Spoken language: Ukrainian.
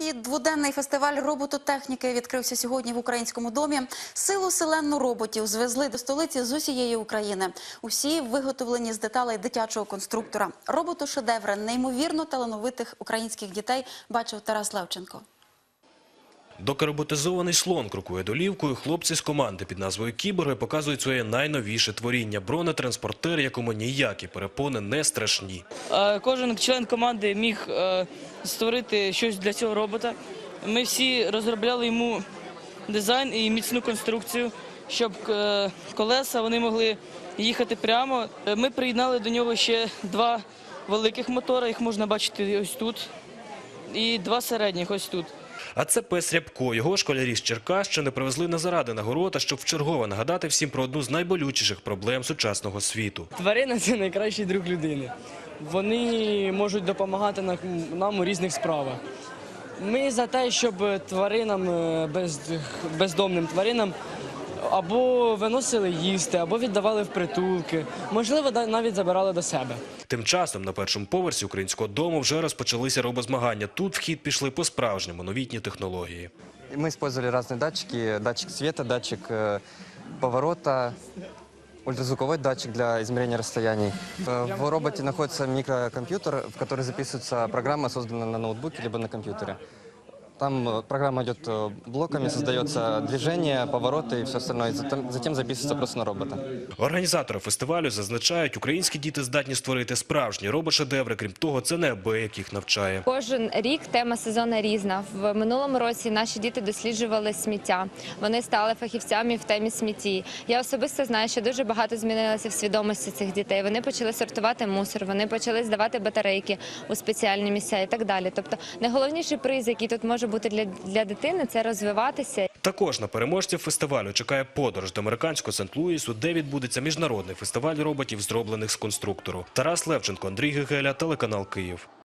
І дводенний фестиваль робототехніки відкрився сьогодні в українському домі. Силу селенну роботів звезли до столиці з усієї України. Усі виготовлені з деталей дитячого конструктора. Роботошедеври неймовірно талановитих українських дітей бачив Тарас Левченко. Доки роботизований слон крокує долівкою, хлопці з команди під назвою Кіборги показують своє найновіше творіння – бронетранспортер, якому ніякі перепони не страшні. Е, Кожен член команди міг е, створити щось для цього робота. Ми всі розробляли йому дизайн і міцну конструкцію, щоб е, колеса вони могли їхати прямо. Ми приєднали до нього ще два великих мотора, їх можна бачити ось тут, і два середніх ось тут. А це пес Рябко. Його школярі з Черкащини привезли на заради нагород, а щоб вчергове нагадати всім про одну з найболючіших проблем сучасного світу. Тварина це найкращий друг людини. Вони можуть допомагати нам у різних справах. Ми за те, щоб тваринам, е, бездомним тваринам або виносили їсти, або віддавали в притулки, можливо, да- навіть забирали до себе. Тим часом на першому поверсі українського дому вже розпочалися робозмагання. Тут в хід пішли по-справжньому новітні технології. Мы использовали разные датчики. Датчик света, датчик э, поворота, ультразвуковой датчик для измерения расстояний. Э, В роботе находится микрокомпьютер, в который записывается программа, созданная на ноутбуке либо на компьютере. Там э, программа идет э, блоками, создается движение, повороты и все остальное. И Затем, затем записывается просто на робота. Організатори фестивалю зазначають, українські діти здатні створити справжні робошедеври. Крім того, це неабияк їх навчає. Кожен рік тема сезону різна. В минулому році наші діти досліджували сміття. Вони стали фахівцями в темі смітті. Я особисто знаю, що дуже багато змінилося в свідомості цих дітей. Вони почали сортувати мусор, вони почали здавати батарейки у спеціальні місця і так далі. Тобто, найголовніший приз, який тут може бути для, для дитини, це розвиватися Також на переможців фестивалю чекає подорож до американського Сент-Луїсу, де відбудеться міжнародний фестиваль роботів, зроблених з конструктору. Тарас Левченко, Андрій Гегеля, телеканал Київ.